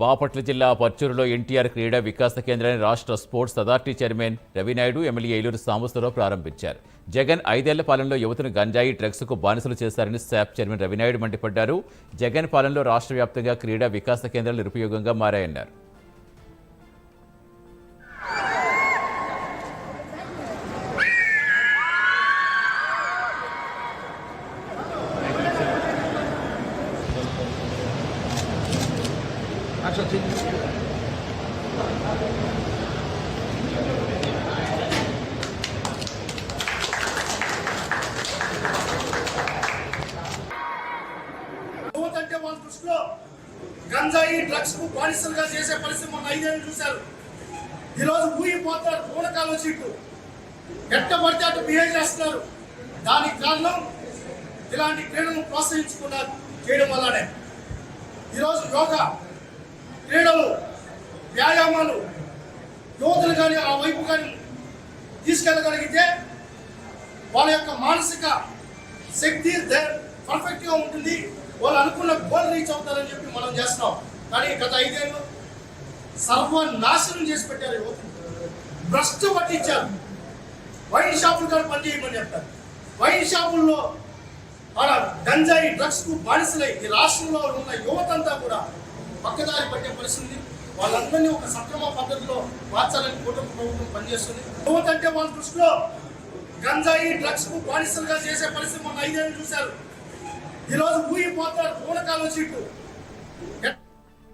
బాపట్ల జిల్లా పర్చూరులో ఎన్టీఆర్ క్రీడా వికాస కేంద్రాన్ని రాష్ట్ర sports authority chairman Ravinaidu MLA Eluru Sambasivarao ప్రారంభించారు. జగన్ ఐదేళ్ళ పాలనలో యువతను గంజాయి డ్రగ్స్కు బానిసలు చేశారని శాప్ చైర్మన్ రవినాయుడు మండిపడ్డారు. జగన్ పాలనలో రాష్ట్ర వ్యాప్తంగా క్రీడా వికాస కేంద్రాలు నిరుపయోగంగా మారాయన్నారు. యువత అంటే వాళ్ళ దృష్టిలో గంజాయి డ్రగ్స్కు బానిసలుగా చేసే పరిస్థితి మొన్న ఐదేళ్ళు చూశారు. ఈరోజు ఊగిపోతారు పూనకాలు సీట్లు ఎట్ట పడితే అటు బిహేవ్ చేస్తున్నారు. దానికి కారణం ఇలాంటి క్రీడలను ప్రోత్సహించుకున్నారు చేయడం వల్లనే. ఈరోజు యోగా. క్రీడలు వ్యాయామాలు యువతలు కానీ ఆ వైపు కానీ తీసుకెళ్ళగలిగితే వాళ్ళ యొక్క మానసిక శక్తి పర్ఫెక్ట్గా ఉంటుంది. వాళ్ళు అనుకున్న గోల్ రీచ్ అవుతారని చెప్పి మనం చేస్తున్నాం. కానీ గత ఐదేళ్ళు సర్వనాశనం చేసి పెట్టారు యువతను భ్రష్టు పట్టించారు. వైన్ షాపులు కూడా పనిచేయమని చెప్తారు వైన్ షాపుల్లో ఆడ గంజాయి డ్రగ్స్కు బానిసలై ఈ రాష్ట్రంలో ఉన్న యువతంతా కూడా పక్కదారి పట్టే పరిస్థితి. వాళ్ళందరినీ ఒక సక్రమ పద్ధతిలో మార్చాలని కూటమి ప్రభుత్వం పనిచేస్తుంది. యువత అంటే వాళ్ళ దృష్టిలో గంజాయి డ్రగ్స్కు బానిసలుగా చేసే పరిస్థితి మొన్న ఐదేళ్ళు చూశారు. ఈరోజు ఊగిపోతారు పూనకాలు చీటు